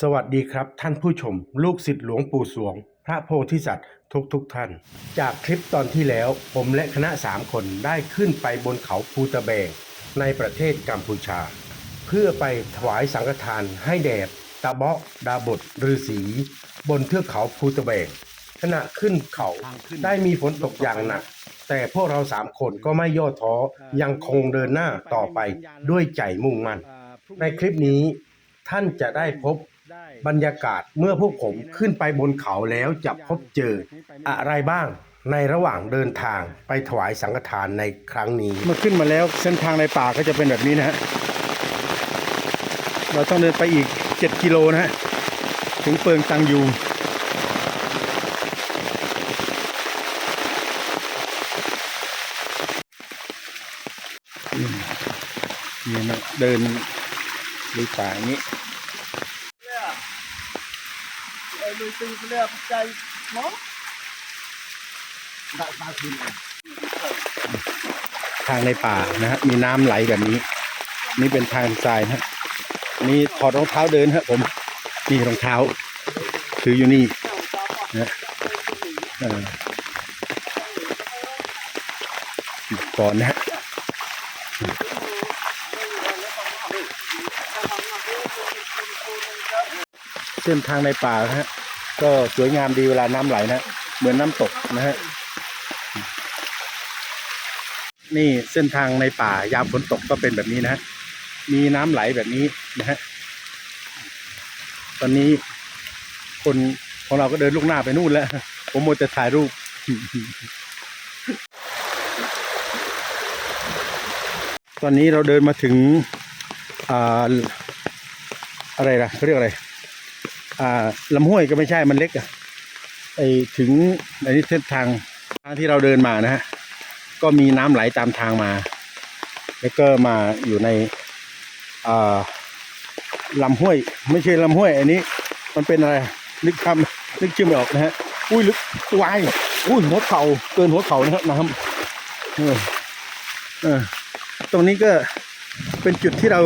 สวัสดีครับท่านผู้ชม ลูกศิษย์หลวงปู่สวง พระโพธิสัตว์ทุกทุกๆท่าน จากคลิปตอนที่แล้ว ผมและคณะสามคนได้ขึ้นไปบนเขาภูตะแบง ในประเทศกัมพูชา เพื่อไปถวายสังฆทานให้แด่ตาเบาะดาบดฤาษีบนเทือกเขาภูตะแบง ขณะขึ้นเขาได้มีฝนตกอย่างหนักแต่พวกเราสามคนก็ไม่ย่อท้อยังคงเดินหน้าต่อไปด้วยใจมุ่งมั่นในคลิปนี้ท่านจะได้พบ บรรยากาศเมื่อพวกผมขึ้นไปบนเขาแล้วจะพบเจออะไรบ้างในระหว่างเดินทางไปถวายสังฆทานในครั้งนี้ เมื่อขึ้นมาแล้วเส้นทางในป่าก็จะเป็นแบบนี้นะฮะเราต้องเดินไปอีก 7 กิโลนะฮะถึงเปิงตังยูอืมนี่นะเดินดูป่าอย่างนี้ ไอ้ลุยตึงเรียบใจหมอได้มาคืนเลยทางในป่านะฮะมีน้ำไหลแบบนี้ นี่เป็นทางทรายนะฮะนี่ถอดรองเท้าเดินฮะผมนี่รองเท้า ถืออยู่นี่นะเออก่อนนะฮะเส้นทางในป่านะฮะ ก็สวยงามดีเวลาน้ำไหลนะเหมือนน้ำตกนะฮะนี่เส้นทางในป่ายามฝนตกก็เป็นแบบนี้นะฮะมีน้ำไหลแบบนี้นะฮะตอนนี้คนของเราก็เดินลูกหน้าไปนู่นแล้ว ผมโมวแต่ถ่ายรูป ตอนนี้เราเดินมาถึง อ่า อะไรล่ะเขาเรียกอะไร อ่าลำห้วยก็ไม่ใช่มันเล็กอะไอถึงในนี้เส้นทางทางที่เราเดินมานะฮะก็มีน้ำไหลตามทางมา แล้วก็มาอยู่ในอ่าลำห้วย ไม่ใช่ลำห้วย อันนี้ มันเป็นอะไรนึกคำนึกชื่อไม่ออกนะฮะอุ้ยลึกวายอุ้ยหัวเข่าเกินหัวเข่านะครับน้ำเออเออตรงนี้ก็เป็นจุดที่เรา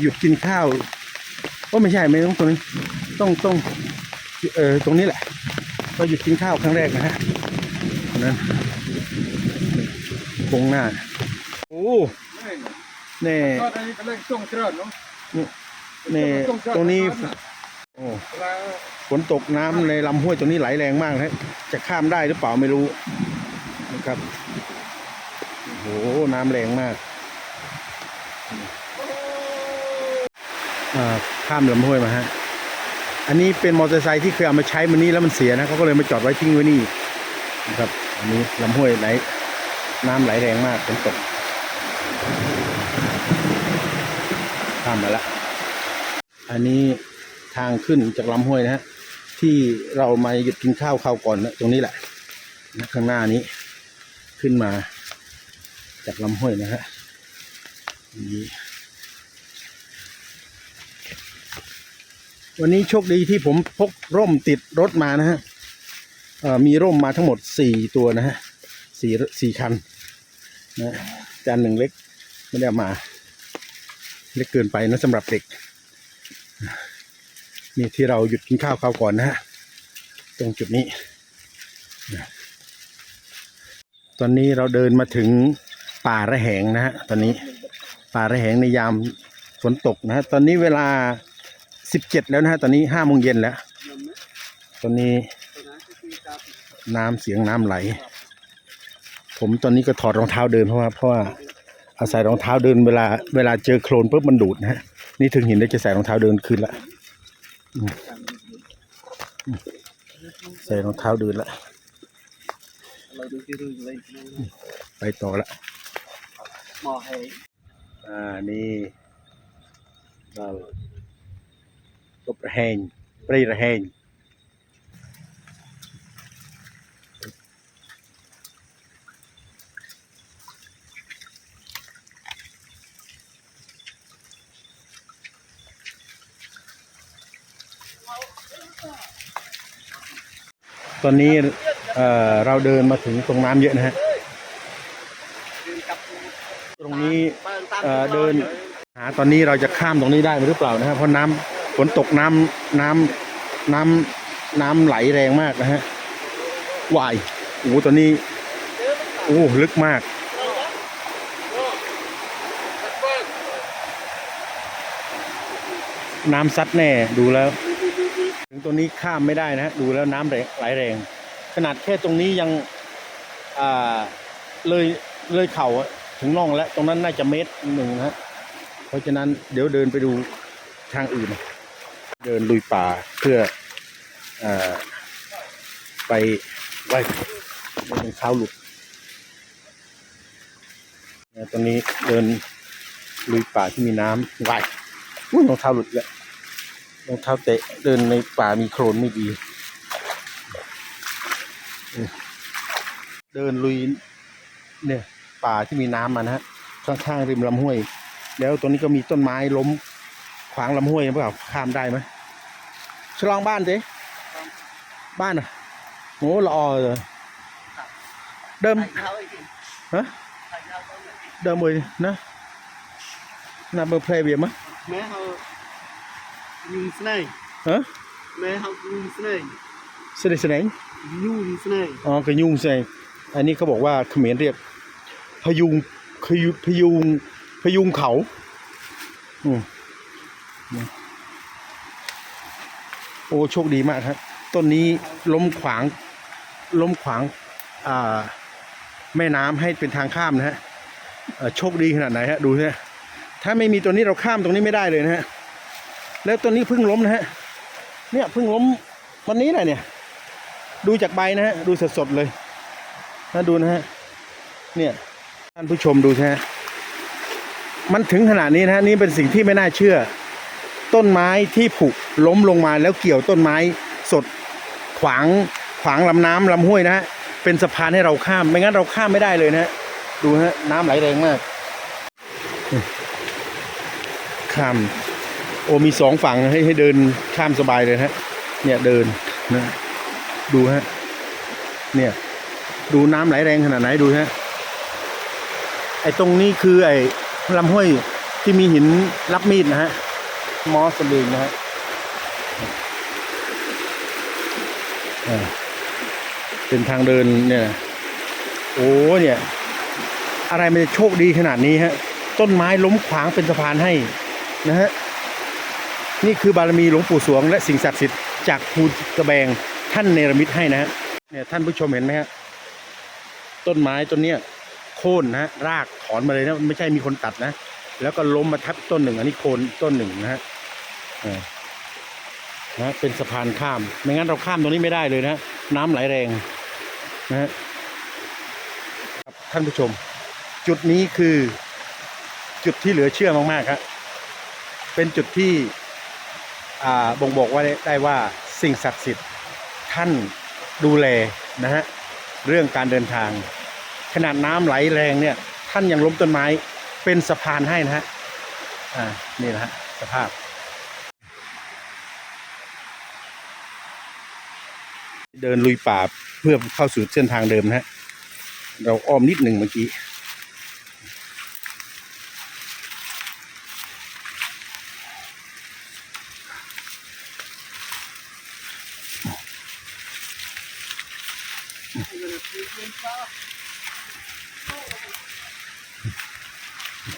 หยุดกินข้าว ก็ไม่ใช่ไม่ต้องตรงนี้ต้องต้องเออตรงนี้แหละเราหยุดกินข้าวครั้งแรกนะฮะตรงนั้นโค้งหน้าโอ้แน่ก็อันนี้ก็เล่นช่วงเชิญเนาะแน่ตรงนี้โอ้ฝนตกน้ำในลำห้วยตรงนี้ไหลแรงมากนะจะข้ามได้หรือเปล่าไม่รู้นะครับโอ้โหน้ำแรงมาก ข้ามลำห้วยมาฮะ อันนี้เป็นมอเตอร์ไซค์ที่เคยเอามาใช้มันนี่แล้วมันเสียนะเขาก็เลยมาจอดไว้ทิ้งไว้นี่นะครับ อันนี้ลำห้วยไหลน้ำไหลแรงมากฝนตกข้ามมาละอันนี้ทางขึ้นจากลำห้วยนะฮะที่เรามาหยุดกินข้าวข้าวก่อนนะตรงนี้แหละนะข้างหน้านี้ขึ้นมาจากลำห้วยนะฮะนี่ วันนี้โชคดีที่ผมพกร่มติดรถมานะฮะมีร่มมาทั้งหมดสี่ตัวนะฮะสี่สี่คันนะจานหนึ่งเล็กไม่ได้มาเล็กเกินไปนะสำหรับเด็กนี่ที่เราหยุดกินข้าวข้าวก่อนนะฮะตรงจุดนี้ ตอนนี้เราเดินมาถึงป่าระแหงนะฮะตอนนี้ป่าระแหงในยามฝนตกนะฮะตอนนี้เวลา สิบเจ็ดแล้วนะฮะตอนนี้ห้าโมงเย็นแล้ว ตอนนี้น้ำเสียงน้ำไหล ผมตอนนี้ก็ถอดรองเท้าเดินเพราะว่าเพราะว่าอาศัยรองเท้าเดินเวลาเวลาเจอโคลนปุ๊บมันดูดนะฮะนี่ถึงหินได้จะใส่รองเท้าเดินคืนละอืมอืมใส่รองเท้าเดินละเราดูที่รู้เลยไปต่อละหมอให้อ่านี่เรา กบระแหงปรีระแหงตอนนี้เเราเดินมาถึงตรงน้ำเยอะนะฮะ ตรงนี้เเดินหาตอนนี้เราจะข้ามตรงนี้ได้หรือเปล่านะครับเพราะน้ำ ฝนตกน้ำน้ำน้ำน้ำไหลแรงมากนะฮะวายโอ้ตอนนี้ โอ้ลึกมากน้ำซัดแน่ดูแล้ว ถึงตัวนี้ข้ามไม่ได้นะฮะดูแล้วน้ำไหลแรง ขนาดแค่ตรงนี้ยังอ่าเลยเลยเข่าถึงน่องแล้ว ตรงนั้นน่าจะเมตรหนึ่งนะฮะเพราะฉะนั้นเดี๋ยวเดินไปดูทางอื่น เดินลุยป่าเพื่ออไปไหว้เป็นเท้าหลุดตอนนี้เดินลุยป่าที่มีน้ำไหวอุ้ยรองเท้าหลุดแล้วรองเท้าเตะเดินในป่ามีโคลนไม่ดี เดินลุยเนี่ย ป่าที่มีน้ำมานะฮะข้างๆริมลำห้วย แล้วตรงนี้ก็มีต้นไม้ล้มขวางลำห้วยหรือเปล่าข้ามได้ไหม ฉลองบ้านเจ๊บ้านอะโอ้ละออเลยเดิม Thầy nhau ấy kì ฮะ Thầy nhau đâu ấy kì เดิมเลยนะนาเบอร์เพลย์เบียมั้ย Mẹ họ Nhung sơ này ฮะ Mẹ họ nhung sơ này เสด็จเสนง Nhung sơ này อ๋อกระยุงใช่อันนี้เขาบอกว่าเขมรเรียกพยุงพยุพยุงพยุงเขาอืม โอ้โชคดีมากครับต้นนี้ล้มขวางล้มขวางแม่น้ำให้เป็นทางข้ามนะฮะโชคดีขนาดไหนฮะดูนะถ้าไม่มีตัวนี้เราข้ามตรงนี้ไม่ได้เลยนะฮะแล้วต้นนี้เพิ่งล้มนะฮะเนี่ยเพิ่งล้มวันนี้แหละเนี่ย ดูจากใบนะฮะดูสดๆเลยนะดูนะฮะเนี่ยท่านผู้ชมดูนะฮะมันถึงขนาดนี้นะฮะนี่เป็นสิ่งที่ไม่น่าเชื่อ ต้นไม้ที่ผุล้มลงมาแล้วเกี่ยวต้นไม้สดขวางขวางลำน้ำลำห้วยนะฮะเป็นสะพานให้เราข้ามไม่งั้นเราข้ามไม่ได้เลยนะฮะดูฮะน้ำไหลแรงมากข้ามโอ้มีสองฝั่งให้ให้เดินข้ามสบายเลยฮะ เนี่ยเดินนะดูฮะเนี่ย ดูน้ำไหลแรงขนาดไหนดูฮะไอ้ตรงนี้คือไอ้ลำห้วยที่มีหินรับมีดนะฮะ มอสลิงนะฮะอ่าเป็นทางเดินเนี่ย โอ้เนี่ย อะไรมันจะโชคดีขนาดนี้ฮะ ต้นไม้ล้มขวางเป็นสะพานให้นะฮะ นี่คือบารมีหลวงปู่สวง และสิ่งศักดิ์สิทธิ์จากภูกระแบงท่านเนรมิตให้นะฮะ เนี่ยท่านผู้ชมเห็นไหมฮะ ต้นไม้ต้นเนี้ยโค่นนะฮะ รากถอนมาเลยนะ ไม่ใช่มีคนตัดนะ แล้วก็ล้มมาทับต้นหนึ่ง อันนี้โคนต้นหนึ่งนะฮะ นะเป็นสะพานข้าม ไม่งั้นเราข้ามตรงนี้ไม่ได้เลยนะน้ำไหลแรงนะฮะครับท่านผู้ชม จุดนี้คือจุดที่เหลือเชื่อมากๆครับเป็นจุดที่บ่งบอกว่าได้ได้ว่าสิ่งศักดิ์สิทธิ์ท่านดูแลนะฮะเรื่องการเดินทาง ขนาดน้ำไหลแรงเนี่ย ท่านยังล้มต้นไม้เป็นสะพานให้นะฮะอ่านี่นะฮะสภาพ เดินลุยป่าเพื่อเข้าสู่เส้นทางเดิมนะฮะ เราอ้อมนิดหนึ่งเมื่อกี้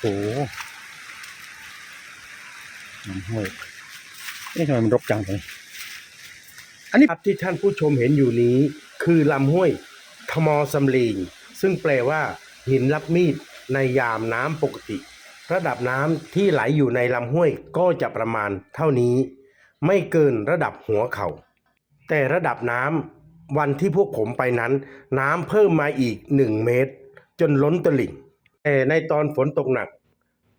โอ้โหน้ำห้วยนี่ทำไมมันรกจังเลย อันนี้ภาพที่ท่านผู้ชมเห็นอยู่นี้ คือลำห้วยทมอสำลีงซึ่งแปลว่า หินรับมีดในยามน้ำปกติ ระดับน้ำที่ไหลอยู่ในลำห้วยก็จะประมาณเท่านี้ ไม่เกินระดับหัวเขา่าแต่ระดับน้ำวันที่พวกผมไปนั้น น้ำเพิ่มมาอีกหนึ่งเมตร จนล้นตลิ่ง แต่ในตอนฝนตกหนัก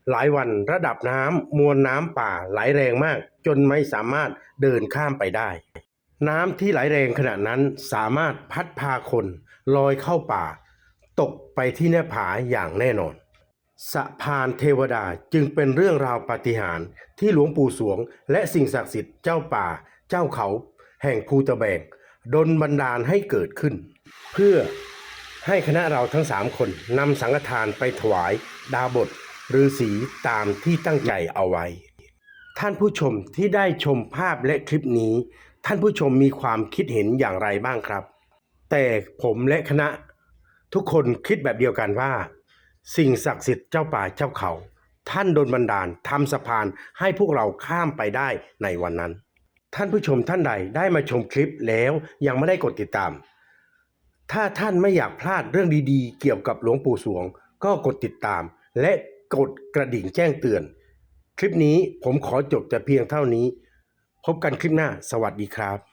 หลายวันระดับน้ำมวลน้ำป่าไหลแรงมาก จนไม่สามารถเดินข้ามไปได้ น้ำที่ไหลแรงขณะนั้นสามารถพัดพาคนลอยเข้าป่า ตกไปที่หน้าผาอย่างแน่นอนสะพานเทวดาจึงเป็นเรื่องราวปาฏิหาริย์ที่หลวงปู่สวง และสิ่งศักดิ์สิทธิ์เจ้าป่า เจ้าเขา แห่งภูตะแบกดลบันดาลให้เกิดขึ้น เพื่อให้คณะเราทั้งสามคนนำสังฆทานไปถวายดาบทฤาษีตามที่ตั้งใจเอาไว้ ท่านผู้ชมที่ได้ชมภาพและคลิปนี้ ท่านผู้ชมมีความคิดเห็นอย่างไรบ้างครับ แต่ผมและคณะทุกคนคิดแบบเดียวกันว่า สิ่งศักดิ์สิทธิ์เจ้าป่าเจ้าเขา ท่านโดนบันดาลทำสะพานให้พวกเราข้ามไปได้ในวันนั้น ท่านผู้ชมท่านใดได้มาชมคลิปแล้วยังไม่ได้กดติดตาม ถ้าท่านไม่อยากพลาดเรื่องดีๆ เกี่ยวกับหลวงปู่สวง ก็กดติดตาม และกดกระดิ่งแจ้งเตือน คลิปนี้ผมขอจบแต่เพียงเท่านี้ พบกันคลิปหน้า สวัสดีครับ